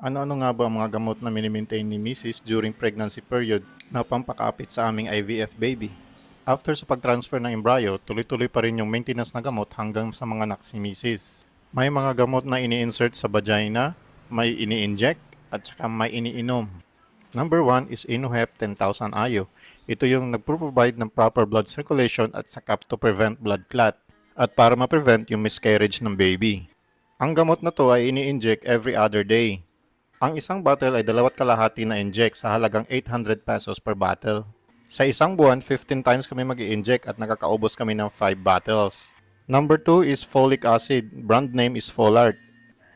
Ano-ano nga ba ang mga gamot na minimaintain ni Mrs. during pregnancy period na pampakapit sa aming IVF baby? After sa pag-transfer ng embryo, tuloy-tuloy pa rin yung maintenance na gamot hanggang sa mga anak si Mrs. May mga gamot na ini-insert sa vagina, may ini-inject, at saka may iniinom. Number one is Inuhep 10,000 IU. Ito yung nagpro-provide ng proper blood circulation at saka to prevent blood clot at para ma-prevent yung miscarriage ng baby. Ang gamot na to ay ini-inject every other day. Ang isang bottle ay dalawat kalahati na inject sa halagang 800 pesos per bottle. Sa isang buwan, 15 times kami mag inject at nakakaubos kami ng 5 bottles. Number 2 is folic acid. Brand name is Folart.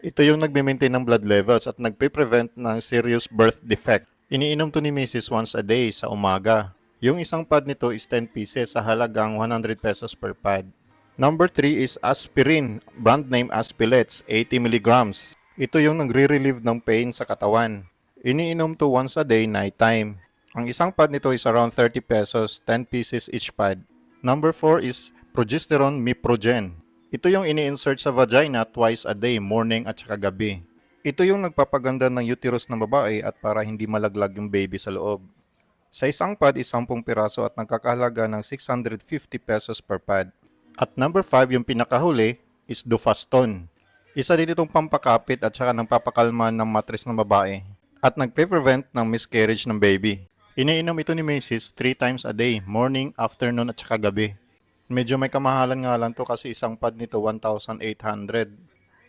Ito yung nagme-maintain ng blood levels at nagpe-prevent ng serious birth defect. Iniinom to ni Mrs. once a day sa umaga. Yung isang pad nito is 10 pieces sa halagang 100 pesos per pad. Number 3 is aspirin, brand name Aspilets, 80 milligrams. Ito yung nagre-relieve ng pain sa katawan. Iniinom to once a day nighttime. Ang isang pad nito is around 30 pesos, 10 pieces each pad. Number 4 is progesterone miprogen. Ito yung ini-insert sa vagina twice a day, morning at saka gabi. Ito yung nagpapaganda ng uterus ng babae at para hindi malaglag yung baby sa loob. Sa isang pad is 10 piraso at nagkakahalaga ng 650 pesos per pad. At number 5, yung pinakahuli, is Dufaston. Isa din itong pampakapit at saka nang papakalma ng matris ng babae at nagpe-prevent ng miscarriage ng baby. Iniinom ito ni Macy's 3 times a day, morning, afternoon at saka gabi. Medyo may kamahalan nga lang to kasi isang pad nito 1,800.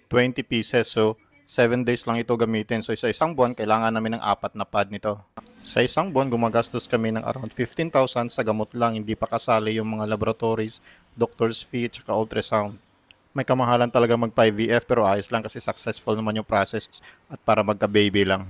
20 pieces so 7 days lang ito gamitin. So sa isang buwan kailangan namin ng apat na pad nito. Sa isang buwan gumagastos kami ng around 15,000 sa gamot lang, hindi pa kasali yung mga laboratories, doctor's fee at ultrasound. May kamahalan talaga mag-IVF pero ayos lang kasi successful naman yung process at para magka-baby lang.